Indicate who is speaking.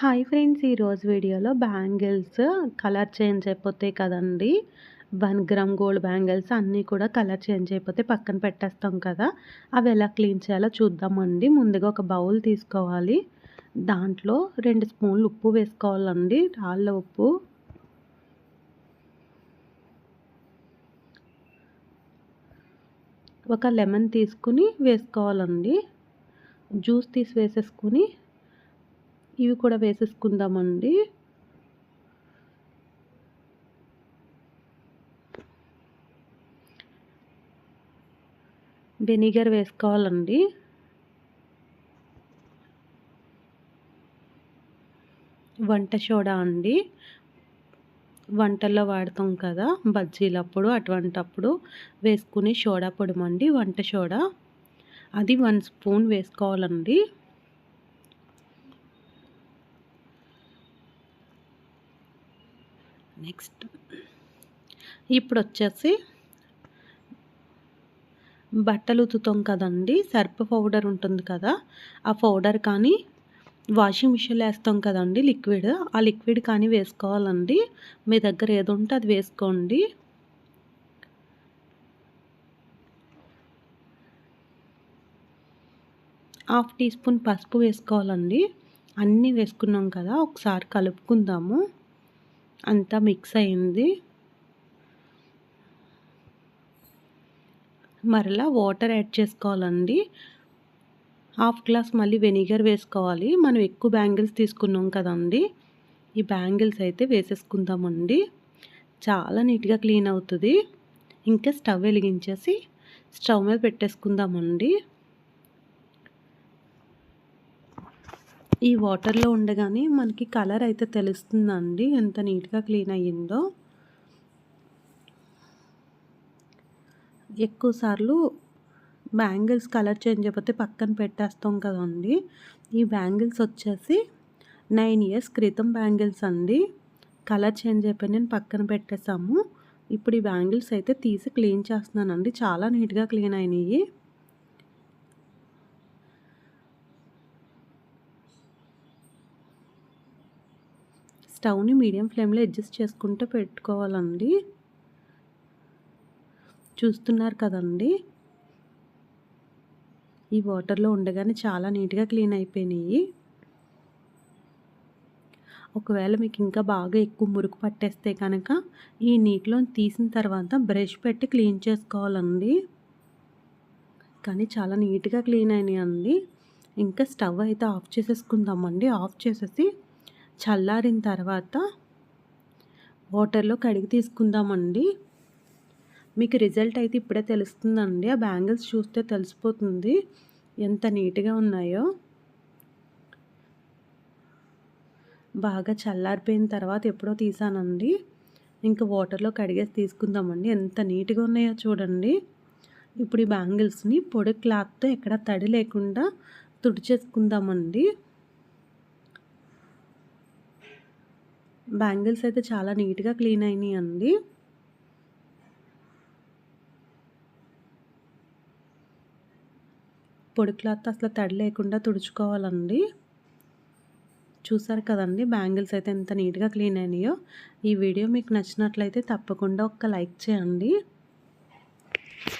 Speaker 1: Hi friends ఈరోజు వీడియోలో bangles colour change అయిపోతాయి కదండి. వన్ గ్రామ్ గోల్డ్ బ్యాంగిల్స్ అన్నీ కూడా కలర్ చేంజ్ అయిపోతే పక్కన పెట్టేస్తాం కదా. అవి ఎలా క్లీన్ చేయాలో చూద్దామండి. ముందుగా ఒక బౌల్ తీసుకోవాలి. దాంట్లో రెండు స్పూన్లు ఉప్పు వేసుకోవాలండి. రాళ్ళ ఉప్పు. ఒక లెమన్ తీసుకుని వేసుకోవాలండి. జ్యూస్ తీసి వేసేసుకుని ఇవి కూడా వేసేసుకుందామండి. వెనిగర్ వేసుకోవాలండి. వంట సోడా అండి. వంటల్లో వాడతాం కదా బజ్జీలప్పుడు అటువంటప్పుడు వేసుకుని సోడా పొడమండి వంట సోడా. అది వన్ స్పూన్ వేసుకోవాలండి. నెక్స్ట్. ఇప్పుడు వచ్చేసి బట్టలు ఉతుతాం కదండి సర్ఫ్ పౌడర్ ఉంటుంది కదా ఆ పౌడర్ కానీ వాషింగ్ మిషన్లో వేస్తాం కదండి లిక్విడ్ ఆ లిక్విడ్ కానీ వేసుకోవాలండి. మీ దగ్గర ఏది ఉంటే అది వేసుకోండి. హాఫ్ టీ స్పూన్ పసుపు వేసుకోవాలండి. అన్నీ వేసుకున్నాం కదా ఒకసారి కలుపుకుందాము. అంతా మిక్స్ అయింది. మరలా వాటర్ యాడ్ చేసుకోవాలండి. హాఫ్ గ్లాస్ మళ్ళీ వెనిగర్ వేసుకోవాలి. మనం ఎక్కువ బ్యాంగిల్స్ తీసుకున్నాం కదండి. ఈ బ్యాంగిల్స్ అయితే వేసేసుకుందామండి. చాలా నీట్గా క్లీన్ అవుతుంది. ఇంకా స్టవ్ వెలిగించేసి స్టవ్ మీద పెట్టేసుకుందామండి. ఈ వాటర్లో ఉండగానే మనకి కలర్ అయితే తెలుస్తుందండి. ఎంత నీట్గా క్లీన్ అయ్యిందో. ఎక్కువ సార్లు బ్యాంగిల్స్ కలర్ చేంజ్ అయిపోతే పక్కన పెట్టేస్తాం కదండి. ఈ బ్యాంగిల్స్ వచ్చేసి నైన్ ఇయర్స్ క్రితం బ్యాంగిల్స్ అండి. కలర్ చేంజ్ అయిపోయి నేను పక్కన పెట్టేసాము ఇప్పుడు ఈ బ్యాంగిల్స్ అయితే తీసి క్లీన్ చేస్తున్నానండి. చాలా నీట్గా క్లీన్ అయినాయి. స్టవ్ని మీడియం ఫ్లేమ్లో అడ్జస్ట్ చేసుకుంటూ పెట్టుకోవాలండి. చూస్తున్నారు కదండి? ఈ వాటర్లో ఉండగానే చాలా నీట్గా క్లీన్ అయిపోయినాయి. ఒకవేళ మీకు ఇంకా బాగా ఎక్కువ మురుకు పట్టేస్తే కనుక ఈ నీటిలో తీసిన తర్వాత బ్రష్ పెట్టి క్లీన్ చేసుకోవాలండి. కానీ చాలా నీట్గా క్లీన్ అయినాయి అండి ఇంకా స్టవ్ అయితే ఆఫ్ చేసేసుకుందామండి. ఆఫ్ చేసేసి చల్లారిన తర్వాత వాటర్లో కడిగి తీసుకుందామండి. మీకు రిజల్ట్ అయితే ఇప్పుడే తెలుస్తుందండి. ఆ బ్యాంగిల్స్ చూస్తే తెలిసిపోతుంది. ఎంత నీట్గా ఉన్నాయో. బాగా చల్లారిపోయిన తర్వాత ఎప్పుడో తీసానండి. ఇంకా వాటర్లో కడిగేసి తీసుకుందామండి. ఎంత నీట్గా ఉన్నాయో చూడండి. ఇప్పుడు ఈ బ్యాంగిల్స్ని పొడి క్లాత్తో ఎక్కడ తడి లేకుండా తుడిచేసుకుందామండి. బ్యాంగిల్స్ అయితే చాలా నీట్గా క్లీన్ అయినాయి అండి. పొడి క్లాత్ అసలు తడి లేకుండా తుడుచుకోవాలండి. చూసారు కదండి బ్యాంగిల్స్ అయితే ఎంత నీట్గా క్లీన్ అయినాయో. ఈ వీడియో మీకు నచ్చినట్లయితే తప్పకుండా ఒక్క లైక్ చేయండి.